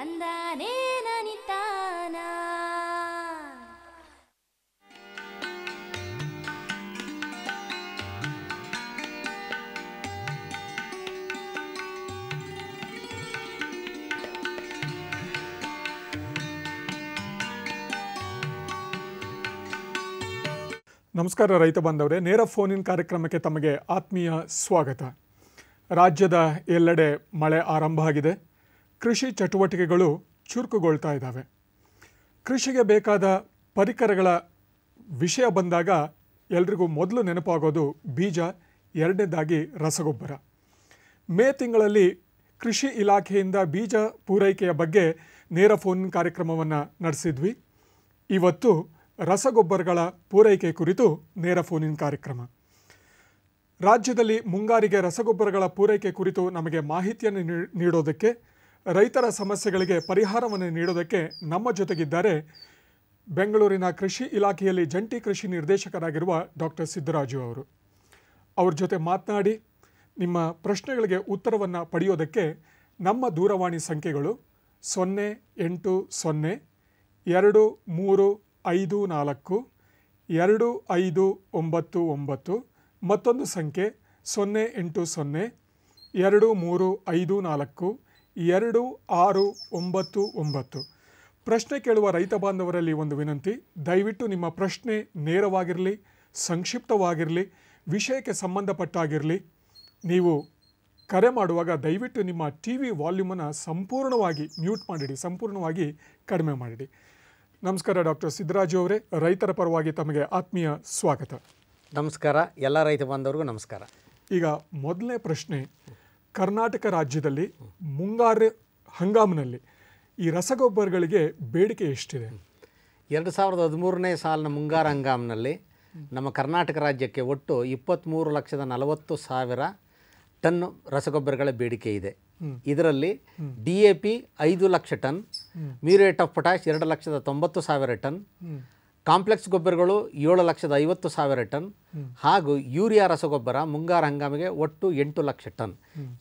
ನನಿತಾನ ನಮಸ್ಕಾರ ರೈತ ಬಾಂಧವರೇ, ನೇರ ಫೋನಿನ ಕಾರ್ಯಕ್ರಮಕ್ಕೆ ತಮಗೆ ಆತ್ಮೀಯ ಸ್ವಾಗತ. ರಾಜ್ಯದ ಎಲ್ಲೆಡೆ ಮಳೆ ಆರಂಭ ಆಗಿದೆ. ಕೃಷಿ ಚಟುವಟಿಕೆಗಳು ಚುರುಕುಗೊಳ್ತಾ ಇದ್ದಾವೆ. ಕೃಷಿಗೆ ಬೇಕಾದ ಪರಿಕರಗಳ ವಿಷಯ ಬಂದಾಗ ಎಲ್ರಿಗೂ ಮೊದಲು ನೆನಪಾಗೋದು ಬೀಜ, ಎರಡನೇದಾಗಿ ರಸಗೊಬ್ಬರ. ಮೇ ತಿಂಗಳಲ್ಲಿ ಕೃಷಿ ಇಲಾಖೆಯಿಂದ ಬೀಜ ಪೂರೈಕೆಯ ಬಗ್ಗೆ ನೇರ ಫೋನ್ ಕಾರ್ಯಕ್ರಮವನ್ನು ನಡೆಸಿದ್ವಿ. ಇವತ್ತು ರಸಗೊಬ್ಬರಗಳ ಪೂರೈಕೆ ಕುರಿತು ನೇರ ಫೋನಿನ್ ಕಾರ್ಯಕ್ರಮ. ರಾಜ್ಯದಲ್ಲಿ ಮುಂಗಾರಿಗೆ ರಸಗೊಬ್ಬರಗಳ ಪೂರೈಕೆ ಕುರಿತು ನಮಗೆ ಮಾಹಿತಿಯನ್ನು ನೀಡೋದಕ್ಕೆ ರೈತರ ಸಮಸ್ಯೆಗಳಿಗೆ ಪರಿಹಾರವನ್ನು ನೀಡೋದಕ್ಕೆ ನಮ್ಮ ಜೊತೆಗಿದ್ದಾರೆ ಬೆಂಗಳೂರಿನ ಕೃಷಿ ಇಲಾಖೆಯಲ್ಲಿ ಜಂಟಿ ಕೃಷಿ ನಿರ್ದೇಶಕರಾಗಿರುವ ಡಾಕ್ಟರ್ ಸಿದ್ದರಾಜು ಅವರು. ಅವ್ರ ಜೊತೆ ಮಾತನಾಡಿ ನಿಮ್ಮ ಪ್ರಶ್ನೆಗಳಿಗೆ ಉತ್ತರವನ್ನು ಪಡೆಯೋದಕ್ಕೆ ನಮ್ಮ ದೂರವಾಣಿ ಸಂಖ್ಯೆಗಳು ಸೊನ್ನೆ ಎಂಟು ಸೊನ್ನೆ, ಎರಡು ಮೂರು ಐದು ನಾಲ್ಕು, ಎರಡು ಐದು ಒಂಬತ್ತು ಒಂಬತ್ತು, ಮತ್ತೊಂದು ಸಂಖ್ಯೆ ಸೊನ್ನೆ ಎಂಟು ಸೊನ್ನೆ, ಎರಡು ಮೂರು ಐದು ನಾಲ್ಕು ಎರಡು ಆರು ಒಂಬತ್ತು ಒಂಬತ್ತು. ಪ್ರಶ್ನೆ ಕೇಳುವ ರೈತ ಬಾಂಧವರಲ್ಲಿ ಒಂದು ವಿನಂತಿ. ದಯವಿಟ್ಟು ನಿಮ್ಮ ಪ್ರಶ್ನೆ ನೇರವಾಗಿರಲಿ ಸಂಕ್ಷಿಪ್ತವಾಗಿರಲಿ ವಿಷಯಕ್ಕೆ ಸಂಬಂಧಪಟ್ಟಾಗಿರಲಿ. ನೀವು ಕರೆ ಮಾಡುವಾಗ ದಯವಿಟ್ಟು ನಿಮ್ಮ ಟಿ ವಿ ವಾಲ್ಯೂಮನ್ನು ಸಂಪೂರ್ಣವಾಗಿ ಮ್ಯೂಟ್ ಮಾಡಿಡಿ ಸಂಪೂರ್ಣವಾಗಿ ಕಡಿಮೆ ಮಾಡಿಡಿ. ನಮಸ್ಕಾರ ಡಾಕ್ಟರ್ ಸಿದ್ದರಾಜು ಅವರೇ. ರೈತರ ಪರವಾಗಿ ತಮಗೆ ಆತ್ಮೀಯ ಸ್ವಾಗತ. ನಮಸ್ಕಾರ. ಎಲ್ಲ ರೈತ ಬಾಂಧವರಿಗೂ ನಮಸ್ಕಾರ. ಈಗ ಮೊದಲನೇ ಪ್ರಶ್ನೆ. ಕರ್ನಾಟಕ ರಾಜ್ಯದಲ್ಲಿ ಮುಂಗಾರು ಹಂಗಾಮಿನಲ್ಲಿ ಈ ರಸಗೊಬ್ಬರಗಳಿಗೆ ಬೇಡಿಕೆ ಎಷ್ಟಿದೆ? ಎರಡು ಸಾವಿರದ ಹದಿಮೂರನೇ ಸಾಲಿನ ಮುಂಗಾರು ಹಂಗಾಮಿನಲ್ಲಿ ನಮ್ಮ ಕರ್ನಾಟಕ ರಾಜ್ಯಕ್ಕೆ ಒಟ್ಟು ಇಪ್ಪತ್ತ್ಮೂರು ಲಕ್ಷದ ನಲವತ್ತು ಸಾವಿರ ಟನ್ ರಸಗೊಬ್ಬರಗಳ ಬೇಡಿಕೆ ಇದೆ. ಇದರಲ್ಲಿ ಡಿ ಎ ಪಿ ಐದು lakh ton muriate of potash ಎರಡು ಲಕ್ಷದ ತೊಂಬತ್ತು ಸಾವಿರ ಟನ್ ಕಾಂಪ್ಲೆಕ್ಸ್ ಗೊಬ್ಬರಗಳು ಏಳು ಲಕ್ಷದ ಐವತ್ತು ಸಾವಿರ ಟನ್ ಹಾಗೂ ಯೂರಿಯಾ ರಸಗೊಬ್ಬರ ಮುಂಗಾರು ಹಂಗಾಮಿಗೆ ಒಟ್ಟು ಎಂಟು ಲಕ್ಷ ಟನ್.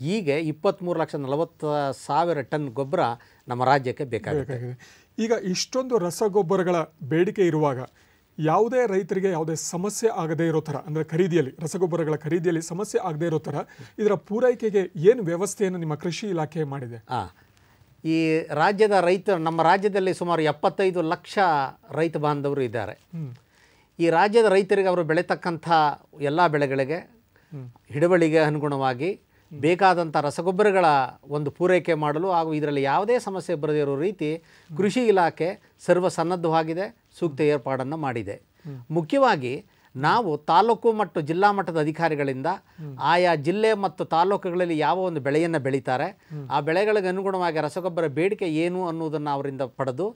ಹೀಗೆ ಇಪ್ಪತ್ತ್ಮೂರು ಲಕ್ಷ ನಲವತ್ತು ಸಾವಿರ ಟನ್ ಗೊಬ್ಬರ ನಮ್ಮ ರಾಜ್ಯಕ್ಕೆ ಬೇಕಾಗುತ್ತೆ. ಈಗ ಇಷ್ಟೊಂದು ರಸಗೊಬ್ಬರಗಳ ಬೇಡಿಕೆ ಇರುವಾಗ ಯಾವುದೇ ರೈತರಿಗೆ ಯಾವುದೇ ಸಮಸ್ಯೆ ಆಗದೇ ಇರೋ ಥರ ಅಂದರೆ ಖರೀದಿಯಲ್ಲಿ ರಸಗೊಬ್ಬರಗಳ ಖರೀದಿಯಲ್ಲಿ ಸಮಸ್ಯೆ ಆಗದೇ ಇರೋ ಥರ ಇದರ ಪೂರೈಕೆಗೆ ಏನು ವ್ಯವಸ್ಥೆಯನ್ನು ನಿಮ್ಮ ಕೃಷಿ ಇಲಾಖೆ ಮಾಡಿದೆ? ಆ, ಈ ರಾಜ್ಯದ ರೈತ ನಮ್ಮ ರಾಜ್ಯದಲ್ಲಿ ಸುಮಾರು ಎಪ್ಪತ್ತೈದು ಲಕ್ಷ ರೈತ ಬಾಂಧವರು ಇದ್ದಾರೆ. ಈ ರಾಜ್ಯದ ರೈತರಿಗೆ ಅವರು ಬೆಳೆತಕ್ಕಂಥ ಎಲ್ಲ ಬೆಳೆಗಳಿಗೆ ಹಿಡುವಳಿಗೆ ಅನುಗುಣವಾಗಿ ಬೇಕಾದಂಥ ರಸಗೊಬ್ಬರಗಳ ಒಂದು ಪೂರೈಕೆ ಮಾಡಲು ಹಾಗೂ ಇದರಲ್ಲಿ ಯಾವುದೇ ಸಮಸ್ಯೆ ಬರದೇ ಇರೋ ರೀತಿ ಕೃಷಿ ಇಲಾಖೆ ಸರ್ವಸನ್ನದ್ಧವಾಗಿದೆ ಸೂಕ್ತ ಏರ್ಪಾಡನ್ನು ಮಾಡಿದೆ. ಮುಖ್ಯವಾಗಿ ನಾವು ತಾಲೂಕು ಮತ್ತು ಜಿಲ್ಲಾ ಮಟ್ಟದ ಅಧಿಕಾರಿಗಳಿಂದ ಆಯಾ ಜಿಲ್ಲೆ ಮತ್ತು ತಾಲೂಕುಗಳಲ್ಲಿ ಯಾವ ಒಂದು ಬೆಳೆಯನ್ನು ಬೆಳೀತಾರೆ, ಆ ಬೆಳೆಗಳಿಗೆ ಅನುಗುಣವಾಗಿ ರಸಗೊಬ್ಬರ ಬೇಡಿಕೆ ಏನು ಅನ್ನುವುದನ್ನು ಅವರಿಂದ ಪಡೆದು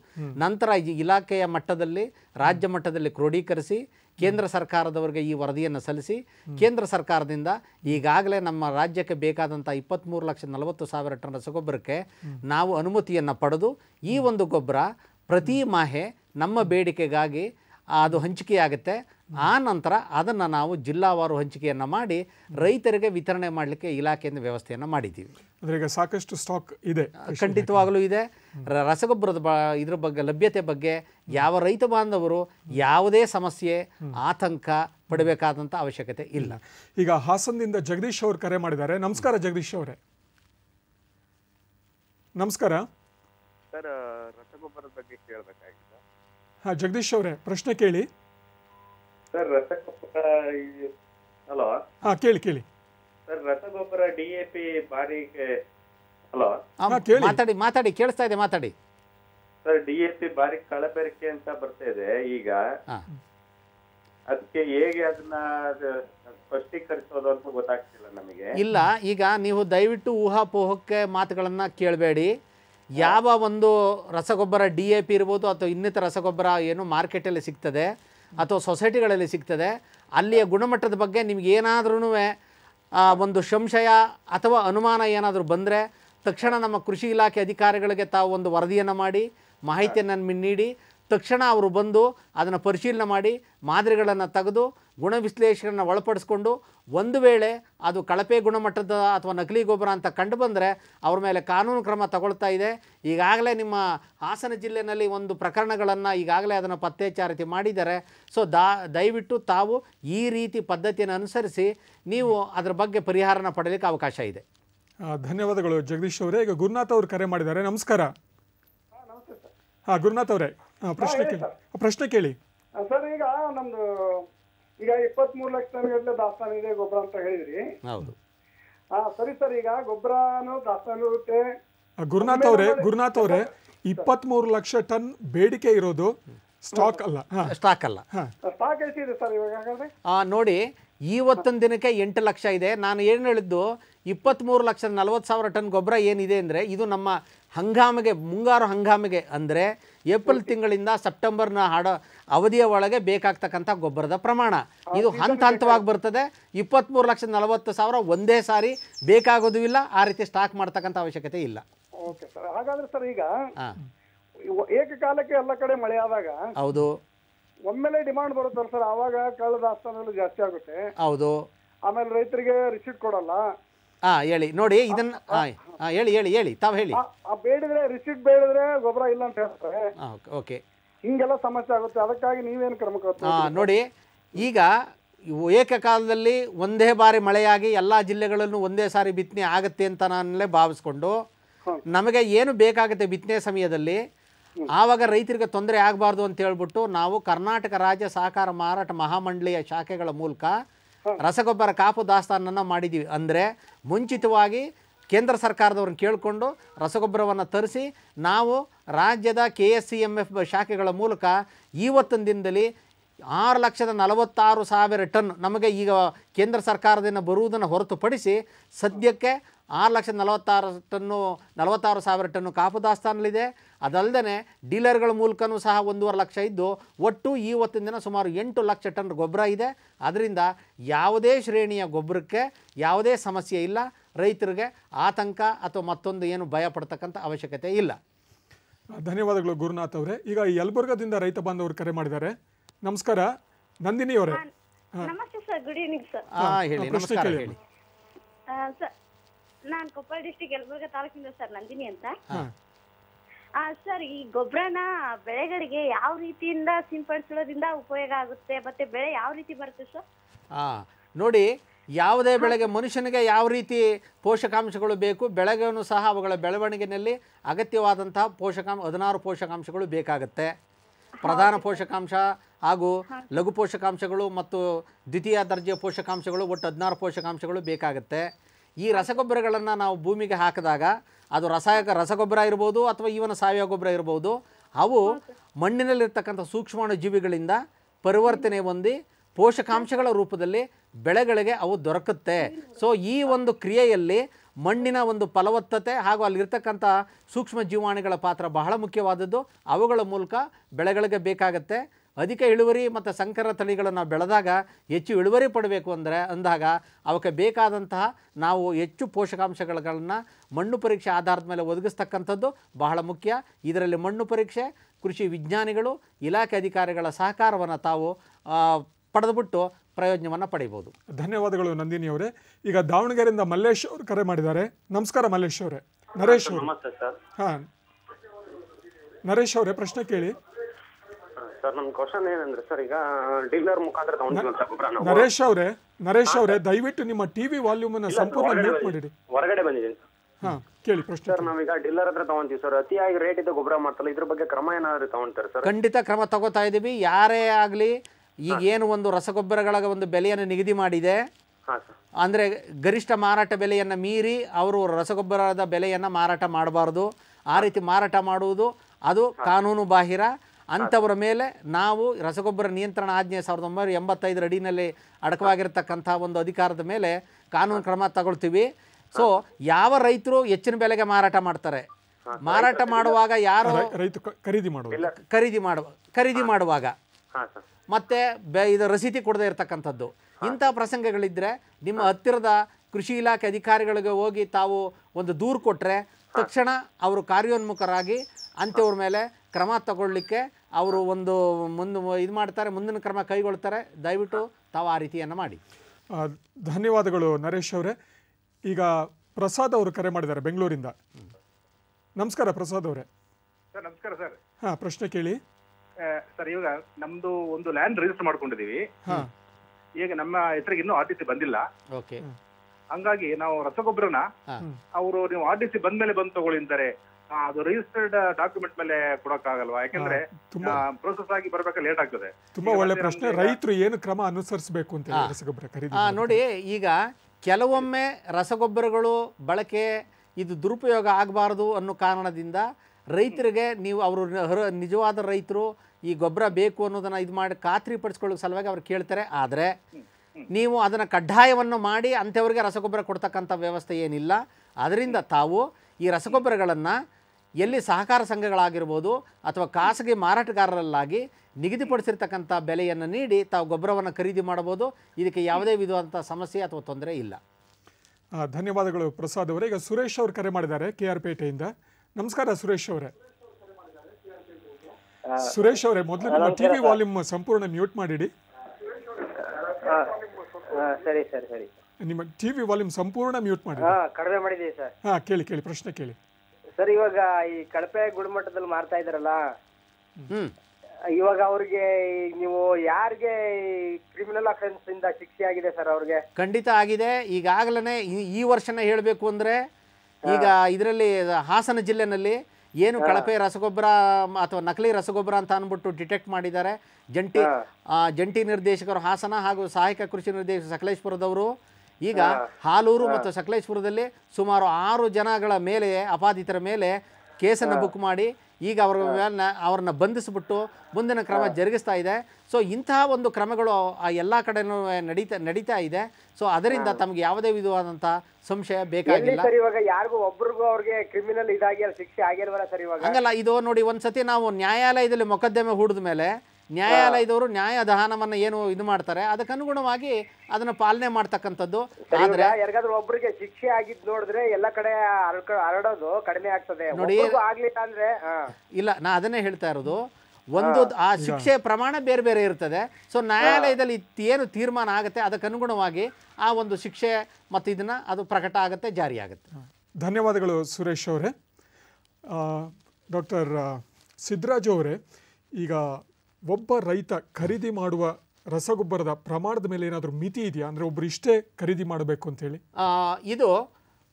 ನಂತರ ಈ ಇಲಾಖೆಯ ಮಟ್ಟದಲ್ಲಿ, ರಾಜ್ಯ ಮಟ್ಟದಲ್ಲಿ ಕ್ರೋಢೀಕರಿಸಿ ಕೇಂದ್ರ ಸರ್ಕಾರದವರಿಗೆ ಈ ವರದಿಯನ್ನು ಸಲ್ಲಿಸಿ ಕೇಂದ್ರ ಸರ್ಕಾರದಿಂದ ಈಗಾಗಲೇ ನಮ್ಮ ರಾಜ್ಯಕ್ಕೆ ಬೇಕಾದಂಥ ಇಪ್ಪತ್ತ್ಮೂರು ಲಕ್ಷ ನಲವತ್ತು ಸಾವಿರ ಟನ್ ರಸಗೊಬ್ಬರಕ್ಕೆ ನಾವು ಅನುಮತಿಯನ್ನು ಪಡೆದು ಈ ಒಂದು ಗೊಬ್ಬರ ಪ್ರತಿ ಮಾಹೆ ನಮ್ಮ ಬೇಡಿಕೆಗಾಗಿ ಅದು ಹಂಚಿಕೆಯಾಗುತ್ತೆ. ಆ ನಂತರ ಅದನ್ನು ನಾವು ಜಿಲ್ಲಾವಾರು ಹಂಚಿಕೆಯನ್ನು ಮಾಡಿ ರೈತರಿಗೆ ವಿತರಣೆ ಮಾಡಲಿಕ್ಕೆ ಇಲಾಖೆಯಿಂದ ವ್ಯವಸ್ಥೆಯನ್ನು ಮಾಡಿದ್ದೀವಿ. ಅಂದರೆ ಈಗ ಸಾಕಷ್ಟು ಸ್ಟಾಕ್ ಇದೆ. ಖಂಡಿತವಾಗಲೂ ಇದೆ. ರ- ರಸಗೊಬ್ಬರದ ಬ ಇದ್ರ ಬಗ್ಗೆ ಲಭ್ಯತೆ ಬಗ್ಗೆ ಯಾವ ರೈತ ಬಾಂಧವರು ಯಾವುದೇ ಸಮಸ್ಯೆ ಆತಂಕ ಪಡಬೇಕಾದಂಥ ಅವಶ್ಯಕತೆ ಇಲ್ಲ. ಈಗ ಹಾಸನದಿಂದ ಜಗದೀಶ್ ಅವರು ಕರೆ ಮಾಡಿದ್ದಾರೆ. ನಮಸ್ಕಾರ ಜಗದೀಶ್ ಅವರೇ. ನಮಸ್ಕಾರ. ಸರ್ ರಸಗೊಬ್ಬರದ ಬಗ್ಗೆ ಕೇಳಬೇಕಾಗಿತ್ತು ಹಾಂ ಜಗದೀಶ್ ಅವರೇ ಪ್ರಶ್ನೆ ಕೇಳಿ. ಸರ್ ರಸಗೊಬ್ಬರ ಹಲೋ? ಹಾ ಕೇಳಿ ಕೇಳಿ. ಸರ್ ರಸಗೊಬ್ಬರ ಡಿ ಎ ಪಿ ಬಾರಿ ಹಲೋ? ಹಾ, ಕೇಳಿ. ಮಾತಾಡಿ ಮಾತಾಡಿ ಕೇಳಿಸ್ತಾ ಇದೆ ಮಾತಾಡಿ. ಸರ್ ಡಿ ಎ ಪಿ ಬಾರಿ ಕಳಬೆರಕೆ ಅಂತ ಬರ್ತಾ ಇದೆ ಈಗ. ಅದಕ್ಕೆ ಹೇಗೆ ಅದನ್ನ ಸ್ಪಷ್ಟೀಕರಿಸೋದು ಅಂತ ಗೊತ್ತಾಗ್ತಿಲ್ಲ ನಮಗೆ. ಇಲ್ಲ ಈಗ ನೀವು ದಯವಿಟ್ಟು ಊಹಾಪೋಹಕ್ಕೆ ಮಾತುಗಳನ್ನ ಕೇಳಬೇಡಿ. ಯಾವ ಒಂದು ರಸಗೊಬ್ಬರ ಡಿ ಎ ಪಿ ಇರ್ಬೋದು ಅಥವಾ ಇನ್ನಿತರ ರಸಗೊಬ್ಬರ ಏನು ಮಾರ್ಕೆಟಲ್ಲಿ ಸಿಗ್ತದೆ ಅಥವಾ ಸೊಸೈಟಿಗಳಲ್ಲಿ ಸಿಗ್ತದೆ, ಅಲ್ಲಿಯ ಗುಣಮಟ್ಟದ ಬಗ್ಗೆ ನಿಮ್ಗೆ ಏನಾದ್ರೂ ಒಂದು ಸಂಶಯ ಅಥವಾ ಅನುಮಾನ ಏನಾದರೂ ಬಂದರೆ ತಕ್ಷಣ ನಮ್ಮ ಕೃಷಿ ಇಲಾಖೆ ಅಧಿಕಾರಿಗಳಿಗೆ ತಾವು ಒಂದು ವರದಿಯನ್ನು ಮಾಡಿ, ಮಾಹಿತಿಯನ್ನು ನೀಡಿ ತಕ್ಷಣ ಅವರು ಬಂದು ಅದನ್ನು ಪರಿಶೀಲನೆ ಮಾಡಿ ಮಾದರಿಗಳನ್ನು ತೆಗೆದು ಗುಣ ವಿಶ್ಲೇಷಣೆಯನ್ನು ಒಳಪಡಿಸ್ಕೊಂಡು ಒಂದು ವೇಳೆ ಅದು ಕಳಪೆ ಗುಣಮಟ್ಟದ ಅಥವಾ ನಕಲಿ ಗೊಬ್ಬರ ಅಂತ ಕಂಡು ಬಂದರೆ ಅವ್ರ ಮೇಲೆ ಕಾನೂನು ಕ್ರಮ ತಗೊಳ್ತಾ ಇದೆ. ಈಗಾಗಲೇ ನಿಮ್ಮ ಹಾಸನ ಜಿಲ್ಲೆಯಲ್ಲಿ ಒಂದು ಪ್ರಕರಣಗಳನ್ನು ಈಗಾಗಲೇ ಅದನ್ನು ಪತ್ತೆಚಾರಿತಿ ಮಾಡಿದ್ದಾರೆ. ಸೊ ದಾ ದಯವಿಟ್ಟು ತಾವು ಈ ರೀತಿ ಪದ್ಧತಿಯನ್ನು ಅನುಸರಿಸಿ ನೀವು ಅದರ ಬಗ್ಗೆ ಪರಿಹಾರನ ಪಡೆಯಲಿಕ್ಕೆ ಅವಕಾಶ ಇದೆ. ಧನ್ಯವಾದಗಳು ಜಗದೀಶ್ ಅವರೇ. ಈಗ ಗುರುನಾಥ್ ಅವರು ಕರೆ ಮಾಡಿದ್ದಾರೆ. ನಮಸ್ಕಾರ. ಹಾಂ ಗುರುನಾಥ್ ಅವರೇ. ಪ್ರಶ್ನೆ ಕೇಳಿ. ಆ, ಪ್ರಶ್ನೆ ಕೇಳಿ. ಸರ್ ಈಗ ನಮ್ದು ಈಗ ಇಪ್ಪತ್ಮೂರು ಲಕ್ಷ ಟನ್ಗಟ್ಟಲೆ ದಾಸ್ತಾನು ಇದೆ ಗೊಬ್ಬರ ಅಂತ ಹೇಳಿದ್ರಿ. ಹೌದು. ಹಾ ಸರಿ ಸರ್ ಈಗ ಗೊಬ್ಬರನು ದಾಸ್ತಾನು ಇರುತ್ತೆ. ಗುರುನಾಥ್ ಅವರೇ ಗುರುನಾಥ್ ಅವರೇ ಇಪ್ಪತ್ತ್ಮೂರು ಲಕ್ಷ ಟನ್ ಬೇಡಿಕೆ ಇರೋದು ಸ್ಟಾಕ್ ಅಲ್ಲ. ಸ್ಟಾಕ್ ಅಲ್ಲ. ಸ್ಟಾಕ್ ಎಷ್ಟಿದೆ ಸರ್ ಇವಾಗ ಹಾಗಾದ್ರೆ? ಆ, ನೋಡಿ ಇವತ್ತೊಂದು ದಿನಕ್ಕೆ ಎಂಟು ಲಕ್ಷ ಇದೆ. ನಾನು ಏನು ಹೇಳಿದ್ದು ಇಪ್ಪತ್ತ್ಮೂರು ಲಕ್ಷದ ನಲವತ್ತು ಸಾವಿರ ಟನ್ ಗೊಬ್ಬರ ಏನಿದೆ ಅಂದರೆ ಇದು ನಮ್ಮ ಹಂಗಾಮಿಗೆ ಮುಂಗಾರು ಹಂಗಾಮಿಗೆ ಅಂದರೆ ಏಪ್ರಿಲ್ ತಿಂಗಳಿಂದ ಸೆಪ್ಟೆಂಬರ್ನ ಹಾಡ ಅವಧಿಯ ಒಳಗೆ ಬೇಕಾಗ್ತಕ್ಕಂಥ ಗೊಬ್ಬರದ ಪ್ರಮಾಣ. ಇದು ಹಂತ ಹಂತವಾಗಿ ಬರ್ತದೆ. ಇಪ್ಪತ್ತ್ಮೂರು ಲಕ್ಷದ ನಲವತ್ತು ಸಾವಿರ ಒಂದೇ ಸಾರಿ ಬೇಕಾಗೋದು ಇಲ್ಲ ಆ ರೀತಿ ಸ್ಟಾಕ್ ಮಾಡ್ತಕ್ಕಂಥ ಅವಶ್ಯಕತೆ ಇಲ್ಲ. ಓಕೆ ಸರ್ ಹಾಗಾದ್ರೆ ಸರ್ ಈಗ ಏಕಕಾಲಕ್ಕೆ ಎಲ್ಲ ಕಡೆ ಮಳೆ ಆದಾಗ ಹೌದು. ಒಮ್ಮೆಲೆ ಡಿಮಾಂಡ್ ಬರುತ್ತಲ್ಲ ಸರ್ ಆವಾಗ ಕಳ್ಳದ ದಾಸ್ತಾನು ಜಾಸ್ತಿ ಆಗುತ್ತೆ. ಹೌದು. ಆಮೇಲೆ ರೈತರಿಗೆ ರಿಸಿಟ್ ಕೊಡಲ್ಲ. ಹಾಂ ಹೇಳಿ. ನೋಡಿ ಇದನ್ನ ಹೇಳಿ ಹೇಳಿ ಹೇಳಿ. ತಾವು ಹೇಳಿ. ಬೇಡಿದ್ರೆ ರಿಸಿಟ್ ಬೇಡಿದ್ರೆ ಗೊಬ್ಬರ ಇಲ್ಲ ಅಂತ ಹೇಳ್ತಾರೆ. ಓಕೆ ಹಿಂಗೆಲ್ಲ ಸಮಸ್ಯೆ ಆಗುತ್ತೆ. ಅದಕ್ಕಾಗಿ ನೀವೇನು ಕ್ರಮ? ನೋಡಿ ಈಗ ಏಕಕಾಲದಲ್ಲಿ ಒಂದೇ ಬಾರಿ ಮಳೆಯಾಗಿ ಎಲ್ಲ ಜಿಲ್ಲೆಗಳಲ್ಲೂ ಒಂದೇ ಸಾರಿ ಬಿತ್ತನೆ ಆಗುತ್ತೆ ಅಂತ ನಾನಲ್ಲೇ ಭಾವಿಸ್ಕೊಂಡು ನಮಗೆ ಏನು ಬೇಕಾಗುತ್ತೆ ಬಿತ್ತನೆ ಸಮಯದಲ್ಲಿ ಆವಾಗ ರೈತರಿಗೆ ತೊಂದರೆ ಆಗಬಾರ್ದು ಅಂತ ಹೇಳ್ಬಿಟ್ಟು ನಾವು ಕರ್ನಾಟಕ ರಾಜ್ಯ ಸಹಕಾರ ಮಾರಾಟ ಮಹಾಮಂಡಳಿಯ ಶಾಖೆಗಳ ಮೂಲಕ ರಸಗೊಬ್ಬರ ಕಾಪು ದಾಸ್ತಾನನ್ನು ಮಾಡಿದ್ದೀವಿ ಅಂದರೆ ಮುಂಚಿತವಾಗಿ ಕೇಂದ್ರ ಸರ್ಕಾರದವ್ರನ್ನ ಕೇಳಿಕೊಂಡು ರಸಗೊಬ್ಬರವನ್ನು ತರಿಸಿ ನಾವು ರಾಜ್ಯದ K S C M F ಶಾಖೆಗಳ ಮೂಲಕ ಇವತ್ತಿನ ದಿನದಲ್ಲಿ ಆರು ಲಕ್ಷದ ನಲವತ್ತಾರು ಸಾವಿರ ಟನ್ ನಮಗೆ ಈಗ ಕೇಂದ್ರ ಸರ್ಕಾರದಿಂದ ಬರುವುದನ್ನು ಹೊರತುಪಡಿಸಿ ಸದ್ಯಕ್ಕೆ ಆರು ಲಕ್ಷದ ನಲವತ್ತಾರು ಟನ್ನು, ನಲವತ್ತಾರು ಸಾವಿರ ಟನ್ನು ಕಾಪು ದಾಸ್ತಾನಲ್ಲಿದೆ. ಅದಲ್ಲದೆ ಡೀಲರ್ಗಳ ಮೂಲಕನೂ ಸಹ ಒಂದೂವರೆ ಲಕ್ಷ ಇದ್ದು ಒಟ್ಟು ಇವತ್ತಿನ ದಿನ ಸುಮಾರು ಎಂಟು ಲಕ್ಷ ಟನ್ ಗೊಬ್ಬರ ಇದೆ. ಅದರಿಂದ ಯಾವುದೇ ಶ್ರೇಣಿಯ ಗೊಬ್ಬರಕ್ಕೆ ಯಾವುದೇ ಸಮಸ್ಯೆ ಇಲ್ಲ. ರೈತರಿಗೆ ಆತಂಕ ಅಥವಾ ಮತ್ತೊಂದು ಏನು ಭಯ ಪಡ್ತಕ್ಕಂಥ ಅವಶ್ಯಕತೆ ಇಲ್ಲ. ಧನ್ಯವಾದಗಳು ಗುರುನಾಥ್ ಅವರೇ. ಈಗ ಯಲಬುರ್ಗದಿಂದ ರೈತ ಬಾಂಧವರು ಕರೆ ಮಾಡಿದ್ದಾರೆ. ನಮಸ್ಕಾರ ನಂದಿನಿ ಅವರೇ ನಮಸ್ತೆ ಸರ್ ಗುಡ್ ಈವ್ನಿಂಗ್ ಸರ್. ಹಾಂ ಹೇಳಿ ನಮಸ್ಕಾರ ಹೇಳಿ. ಸರ್ ನಾನು ಕೊಪ್ಪಳ ಡಿಸ್ಟಿಕ್ ಯಲಬುರ್ಗ ತಾಲೂಕಿಂದ ಸರ್ ನಂದಿನಿ ಅಂತ. ಸರ್ ಈ ಗೊಬ್ಬರನ ಬೆಳೆಗಳಿಗೆ ಯಾವ ರೀತಿಯಿಂದ ಸಿಂಪಡಿಸೋದ್ರಿಂದ ಉಪಯೋಗ ಆಗುತ್ತೆ ಮತ್ತೆ ಬೆಳೆ ಯಾವ ರೀತಿ ಬರುತ್ತೆ ಸರ್? ಹಾಂ ನೋಡಿ ಯಾವುದೇ ಬೆಳೆಗೆ ಮನುಷ್ಯನಿಗೆ ಯಾವ ರೀತಿ ಪೋಷಕಾಂಶಗಳು ಬೇಕು ಬೆಳೆಗೂ ಸಹ ಅವುಗಳ ಬೆಳವಣಿಗೆಯಲ್ಲಿ ಅಗತ್ಯವಾದಂತಹ ಪೋಷಕಾಂಶ ಹದಿನಾರು ಪೋಷಕಾಂಶಗಳು ಬೇಕಾಗುತ್ತೆ. ಪ್ರಧಾನ ಪೋಷಕಾಂಶ ಹಾಗೂ ಲಘು ಪೋಷಕಾಂಶಗಳು ಮತ್ತು ದ್ವಿತೀಯ ದರ್ಜೆಯ ಪೋಷಕಾಂಶಗಳು ಒಟ್ಟು ಹದಿನಾರು ಪೋಷಕಾಂಶಗಳು ಬೇಕಾಗುತ್ತೆ. ಈ ರಸಗೊಬ್ಬರಗಳನ್ನು ನಾವು ಭೂಮಿಗೆ ಹಾಕಿದಾಗ ಅದು ರಸಾಯಕ ರಸಗೊಬ್ಬರ ಇರ್ಬೋದು ಅಥವಾ ಈವನ ಸಾವಯವ ಗೊಬ್ಬರ ಇರ್ಬೋದು ಅವು ಮಣ್ಣಿನಲ್ಲಿರ್ತಕ್ಕಂಥ ಸೂಕ್ಷ್ಮಾಣು ಜೀವಿಗಳಿಂದ ಪರಿವರ್ತನೆ ಹೊಂದಿ ಪೋಷಕಾಂಶಗಳ ರೂಪದಲ್ಲಿ ಬೆಳೆಗಳಿಗೆ ಅವು ದೊರಕುತ್ತೆ. ಸೊ ಈ ಒಂದು ಕ್ರಿಯೆಯಲ್ಲಿ ಮಣ್ಣಿನ ಒಂದು ಫಲವತ್ತತೆ ಹಾಗೂ ಅಲ್ಲಿರ್ತಕ್ಕಂಥ ಸೂಕ್ಷ್ಮ ಜೀವಾಣಿಗಳ ಪಾತ್ರ ಬಹಳ ಮುಖ್ಯವಾದದ್ದು. ಅವುಗಳ ಮೂಲಕ ಬೆಳೆಗಳಿಗೆ ಬೇಕಾಗತ್ತೆ. ಅಧಿಕ ಇಳುವರಿ ಮತ್ತು ಸಂಕರ ತಳಿಗಳನ್ನು ಬೆಳೆದಾಗ ಹೆಚ್ಚು ಇಳುವರಿ ಪಡಬೇಕು ಅಂದರೆ ಅಂದಾಗ ಅವಕ್ಕೆ ಬೇಕಾದಂತಹ ನಾವು ಹೆಚ್ಚು ಪೋಷಕಾಂಶಗಳನ್ನು ಮಣ್ಣು ಪರೀಕ್ಷೆ ಆಧಾರದ ಮೇಲೆ ಒದಗಿಸ್ತಕ್ಕಂಥದ್ದು ಬಹಳ ಮುಖ್ಯ. ಇದರಲ್ಲಿ ಮಣ್ಣು ಪರೀಕ್ಷೆ ಕೃಷಿ ವಿಜ್ಞಾನಿಗಳು ಇಲಾಖೆ ಅಧಿಕಾರಿಗಳ ಸಹಕಾರವನ್ನು ತಾವು ಪಡೆದುಬಿಟ್ಟು ಪ್ರಯೋಜನವನ್ನು ಪಡೆಯಬಹುದು ಧನ್ಯವಾದಗಳು ನಂದಿನಿ ಅವರೇ. ಈಗ ದಾವಣಗೆರೆಯಿಂದ ಮಲ್ಲೇಶ್ ಅವರು ಕರೆ ಮಾಡಿದ್ದಾರೆ. ನಮಸ್ಕಾರ ಮಲ್ಲೇಶ್ ಅವರೇ. ನರೇಶ್ ಅವರು. ಹಾಂ. ನರೇಶ್ ಅವರೇ ಪ್ರಶ್ನೆ ಕೇಳಿ. ಸರ್ ನಮ್ಮ ಕ್ವಶನ್ ಏನಂದ್ರೆ ಸರ್ ಈಗ ಡೀಲರ್ ಮುಖಾಂತರ ಗೊಬ್ಬರ ನರೇಶ್ ಅವರೇ ನರೇಶ್ ಅವರೇ ದಯವಿಟ್ಟು ನಿಮ್ಮ ಟಿವಿ ವಾಲ್ಯೂಮ್ ಅನ್ನು ಸಂಪೂರ್ಣ ಮ್ಯೂಟ್ ಮಾಡಿರಿ ಮಾಡಿಡಿ. ಹೊರಗಡೆ ಬಂದಿದ್ದೀನಿ ಹಾ ಕೇಳಿ ಪ್ರಶ್ನೆ ಸರ್ ನಾವೀಗ ಡೀಲರ್ ಹತ್ರ ತಗೊಂತೀವಿ ಸರ್. ಅತಿಯಾಗಿ ರೇಟ್ ಇದ್ದ ಗೊಬ್ಬರ ಮಾಡ್ತಲ್ಲ ಇದ್ರ ಬಗ್ಗೆ ಕ್ರಮ ಏನಾದ್ರು ತಗೊಂತಾರೆ ಸರ್? ಖಂಡಿತ ಕ್ರಮ ತಗೋತಾ ಇದ್ದೀವಿ ಯಾರೇ ಆಗಲಿ ಈಗ ಏನು ಒಂದು ರಸಗೊಬ್ಬರಗಳ ಒಂದು ಬೆಲೆಯನ್ನು ನಿಗದಿ ಮಾಡಿದೆ. ಹಾ ಸರ್. ಅಂದರೆ ಗರಿಷ್ಠ ಮಾರಾಟ ಬೆಲೆಯನ್ನು ಮೀರಿ ಅವರು ರಸಗೊಬ್ಬರದ ಬೆಲೆಯನ್ನು ಮಾರಾಟ ಮಾಡಬಾರ್ದು. ಆ ರೀತಿ ಮಾರಾಟ ಮಾಡುವುದು ಅದು ಕಾನೂನು ಬಾಹಿರ. ಅಂಥವರ ಮೇಲೆ ನಾವು ರಸಗೊಬ್ಬರ ನಿಯಂತ್ರಣ ಆಜ್ಞೆ ಸಾವಿರದ ಒಂಬೈನೂರ ಎಂಬತ್ತೈದರ ಅಡಿನಲ್ಲಿ ಅಡಕವಾಗಿರ್ತಕ್ಕಂಥ ಒಂದು ಅಧಿಕಾರದ ಮೇಲೆ ಕಾನೂನು ಕ್ರಮ ತಗೊಳ್ತೀವಿ. ಸೊ ಯಾವ ರೈತರು ಹೆಚ್ಚಿನ ಬೆಲೆಗೆ ಮಾರಾಟ ಮಾಡ್ತಾರೆ? ಮಾರಾಟ ಮಾಡುವಾಗ ಯಾರು ರೈತ ಖರೀದಿ ಮಾಡುವ ಖರೀದಿ ಮಾಡುವ ಖರೀದಿ ಮಾಡುವಾಗ. ಮತ್ತೆ ಬೆ ಇದು ರಸೀದಿ ಕೊಡದೇ ಇರತಕ್ಕಂಥದ್ದು. ಇಂಥ ಪ್ರಸಂಗಗಳಿದ್ರೆ ನಿಮ್ಮ ಹತ್ತಿರದ ಕೃಷಿ ಇಲಾಖೆ ಅಧಿಕಾರಿಗಳಿಗೆ ಹೋಗಿ ತಾವು ಒಂದು ದೂರು ಕೊಟ್ಟರೆ ತಕ್ಷಣ ಅವರು ಕಾರ್ಯೋನ್ಮುಖರಾಗಿ ಅಂಥವ್ರ ಮೇಲೆ ಕ್ರಮ ತಗೊಳ್ಳಿಕ್ಕೆ ಅವರು ಒಂದು ಮುಂದೆ ಇದು ಮಾಡ್ತಾರೆ ಮುಂದಿನ ಕ್ರಮ ಕೈಗೊಳ್ತಾರೆ. ದಯವಿಟ್ಟು ತಾವು ಆ ರೀತಿಯನ್ನು ಮಾಡಿ. ಧನ್ಯವಾದಗಳು ನರೇಶ್ ಅವರೇ. ಈಗ ಪ್ರಸಾದ್ ಅವರು ಕರೆ ಮಾಡಿದ್ದಾರೆ ಬೆಂಗಳೂರಿಂದ. ನಮಸ್ಕಾರ ಪ್ರಸಾದ್ ಅವರೇ. ಸರ್ ನಮಸ್ಕಾರ ಸರ್. ಹಾ ಪ್ರಶ್ನೆ ಕೇಳಿ. ಸರ್ ಇವಾಗ ನಮ್ದು ಒಂದು ಲ್ಯಾಂಡ್ ರಿಜಿಸ್ಟರ್ ಮಾಡ್ಕೊಂಡಿದೀವಿ ಹಾಂ. ಈಗ ನಮ್ಮ ಹೆಸರಿಗೆ ಇನ್ನೂ ಆರ್ ಟಿ ಸಿ ಬಂದಿಲ್ಲ. ಓಕೆ. ಹಂಗಾಗಿ ನಾವು ರಸಗೊಬ್ಬರನ. ಅವರು ನೀವು ಆರ್ ಟಿ ಸಿ ಬಂದ್ಮೇಲೆ ಬಂದು ತಗೊಳ್ಳಿ ಅಂತಾರೆ. ಆ, ಅದು ರಿಜಿಸ್ಟರ್ಡ್ ಡಾಕ್ಯುಮೆಂಟ್ ಮೇಲೆ ಕೊಡಕ್ಕಾಗಲ್ವಾ? ಯಾಕಂದ್ರೆ ಪ್ರೋಸೆಸ್ ಆಗಿ ಬರಬೇಕಾ ಲೇಟ್ ಆಗ್ತದೆ. ತುಂಬಾ ಒಳ್ಳೆ ಪ್ರಶ್ನೆ. ರೈತರು ಏನು ಕ್ರಮ ಅನುಸರಿಸಬೇಕು ಅಂತ ರಸಗೊಬ್ಬರ ಖರೀದಿ ನೋಡಿ ಈಗ ಕೆಲವೊಮ್ಮೆ ರಸಗೊಬ್ಬರಗಳು ಬಳಕೆ ಇದು ದುರುಪಯೋಗ ಆಗಬಾರದು ಅನ್ನೋ ಕಾರಣದಿಂದ ರೈತರಿಗೆ ನೀವು ಅವರು ಹರ- ನಿಜವಾದ ರೈತರು ಈ ಗೊಬ್ಬರ ಬೇಕು ಅನ್ನೋದನ್ನು ಇದು ಮಾಡಿ ಖಾತ್ರಿ ಪಡಿಸ್ಕೊಳ್ಳೋ ಸಲುವಾಗಿ ಅವ್ರು ಕೇಳ್ತಾರೆ. ಆದರೆ ನೀವು ಅದನ್ನು ಕಡ್ಡಾಯವನ್ನು ಮಾಡಿ ಅಂಥವ್ರಿಗೆ ರಸಗೊಬ್ಬರ ಕೊಡ್ತಕ್ಕಂಥ ವ್ಯವಸ್ಥೆ ಏನಿಲ್ಲ. ಅದರಿಂದ ತಾವು ಈ ರಸಗೊಬ್ಬರಗಳನ್ನು ಎಲ್ಲಿ ಸಹಕಾರ ಸಂಘಗಳಾಗಿರ್ಬೋದು ಅಥವಾ ಖಾಸಗಿ ಮಾರಾಟಗಾರರಲ್ಲಾಗಿ ನಿಗದಿಪಡಿಸಿರ್ತಕ್ಕಂಥ ಬೆಲೆಯನ್ನು ನೀಡಿ ತಾವು ಗೊಬ್ಬರವನ್ನು ಖರೀದಿ ಮಾಡಬಹುದು. ಇದಕ್ಕೆ ಯಾವುದೇ ವಿಧವಾದಂಥ ಸಮಸ್ಯೆ ಅಥವಾ ತೊಂದರೆ ಇಲ್ಲ. ಧನ್ಯವಾದಗಳು ಪ್ರಸಾದ್ ಅವರೇ. ಈಗ ಸುರೇಶ್ ಅವರು ಕರೆ ಮಾಡಿದ್ದಾರೆ ಕೆ ಆರ್ ಪೇಟೆಯಿಂದ. ನಮಸ್ಕಾರ ಸುರೇಶ್ ಅವರೇ. ಸುರೇಶ್ ಅವರೇ ಮೊದಲು ನಿಮ್ಮ ಟಿವಿ ವಾಲ್ಯೂಮ್ ಸಂಪೂರ್ಣ ಮ್ಯೂಟ್ ಮಾಡಿಡಿ. ಸರಿ ಸರಿ ಸರಿ. ನಿಮ್ಮ ಟಿವಿ ವಾಲ್ಯೂಮ್ ಸಂಪೂರ್ಣ ಮ್ಯೂಟ್ ಮಾಡಿ ಹಾ ಕಡಿಮೆ ಮಾಡಿದೀವಿ ಸರ್. ಹಾ ಕೇಳಿ ಕೇಳಿ ಪ್ರಶ್ನೆ ಕೇಳಿ. ಸರ್ ಇವಾಗ ಈ ಕಳಪೆ ಗುಣಮಟ್ಟದಲ್ಲಿ ಮಾರ್ತಾ ಇದಾರಲ್ಲ ಹ್ಮ್. ಇವಾಗ ಅವ್ರಿಗೆ ನೀವು ಯಾರಿಗೆ ಕ್ರಿಮಿನಲ್ ಅಫೆನ್ಸ್ ಇಂದ ಶಿಕ್ಷೆ ಆಗಿದೆ ಸರ್ ಅವ್ರಿಗೆ? ಖಂಡಿತ ಆಗಿದೆ. ಈಗಾಗಲೇ ಈ ವರ್ಷನೇ ಹೇಳಬೇಕು ಅಂದ್ರೆ ಈಗ ಇದರಲ್ಲಿ ಹಾಸನ ಜಿಲ್ಲೆನಲ್ಲಿ ಏನು ಕಳಪೆ ರಸಗೊಬ್ಬರ ಅಥವಾ ನಕಲಿ ರಸಗೊಬ್ಬರ ಅಂತ ಅಂದ್ಬಿಟ್ಟು ಡಿಟೆಕ್ಟ್ ಮಾಡಿದ್ದಾರೆ. ಜಂಟಿ ಆ, ಜಂಟಿ ನಿರ್ದೇಶಕರು ಹಾಸನ ಹಾಗೂ ಸಹಾಯಕ ಕೃಷಿ ನಿರ್ದೇಶಕ ಸಕಲೇಶ್ಪುರದವರು ಈಗ ಹಾಲೂರು ಮತ್ತು ಸಕಲೇಶ್ಪುರದಲ್ಲಿ ಸುಮಾರು ಆರು ಜನಗಳ ಮೇಲೆ ಅಪಾದಿತರ ಮೇಲೆ ಕೇಸನ್ನು ಬುಕ್ ಮಾಡಿ ಈಗ ಅವರ ಮೇಲೆ ಅವ್ರನ್ನ ಬಂಧಿಸಿಬಿಟ್ಟು ಮುಂದಿನ ಕ್ರಮ ಜರುಗಿಸ್ತಾ ಇದೆ. ಸೊ ಇಂತಹ ಒಂದು ಕ್ರಮಗಳು ಆ ಎಲ್ಲ ಕಡೆನೂ ನಡೀತಾ ನಡೀತಾ ಇದೆ. ಸೊ ಅದರಿಂದ ತಮಗೆ ಯಾವುದೇ ವಿಧವಾದಂತಹ ಸಂಶಯ ಬೇಕಾಗಿಲ್ಲ. ಸರ್ ಇವಾಗ ಯಾರಿಗೂ ಒಬ್ರಿಗೂ ಅವ್ರಿಗೆ ಕ್ರಿಮಿನಲ್ ಇದಾಗಿ ಶಿಕ್ಷೆ ಆಗಿಲ್ವಲ್ಲ ಸರ್ ಇವಾಗ? ಹಂಗಲ್ಲ ಇದು ನೋಡಿ ಒಂದ್ಸತಿ ನಾವು ನ್ಯಾಯಾಲಯದಲ್ಲಿ ಮೊಕದ್ದಮೆ ಹೂಡಿದ ಮೇಲೆ ನ್ಯಾಯಾಲಯದವರು ನ್ಯಾಯದಾನವನ್ನು ಏನು ಇದು ಮಾಡ್ತಾರೆ ಅದಕ್ಕೆ ಅನುಗುಣವಾಗಿ ಅದನ್ನು ಪಾಲನೆ ಮಾಡ್ತಕ್ಕಂಥದ್ದು. ಆದ್ರೆ ಯಾರಿಗಾದ್ರೂ ಒಬ್ಬರಿಗೆ ಶಿಕ್ಷೆ ಆಗಿದ್ ನೋಡಿದ್ರೆ ಎಲ್ಲ ಕಡೆ ಹರಡೋದು ಕಡಿಮೆ ಆಗ್ತದೆ. ನೋಡಿ- ಆಗ್ಲಿಲ್ಲ ಅಂದ್ರೆ ಹಾ. ಇಲ್ಲ ನಾ ಅದನ್ನೇ ಹೇಳ್ತಾ ಇರೋದು. ಒಂದು ಆ ಶಿಕ್ಷೆ ಪ್ರಮಾಣ ಬೇರೆ ಬೇರೆ ಇರ್ತದೆ. ಸೊ ನ್ಯಾಯಾಲಯದಲ್ಲಿ ಏನು ತೀರ್ಮಾನ ಆಗುತ್ತೆ ಅದಕ್ಕೆ ಅನುಗುಣವಾಗಿ ಆ ಒಂದು ಶಿಕ್ಷೆ ಮತ್ತು ಇದನ್ನ ಅದು ಪ್ರಕಟ ಆಗುತ್ತೆ ಜಾರಿ ಆಗುತ್ತೆ. ಧನ್ಯವಾದಗಳು ಸುರೇಶ್ ಅವರೇ. ಡಾಕ್ಟರ್ ಸಿದ್ದರಾಜು ಅವರೇ ಈಗ ಒಬ್ಬ ರೈತ ಖರೀದಿ ಮಾಡುವ ರಸಗೊಬ್ಬರದ ಪ್ರಮಾಣದ ಮೇಲೆ ಏನಾದರೂ ಮಿತಿ ಇದೆಯಾ? ಅಂದರೆ ಒಬ್ಬರು ಇಷ್ಟೇ ಖರೀದಿ ಮಾಡಬೇಕು ಅಂತೇಳಿ ಇದು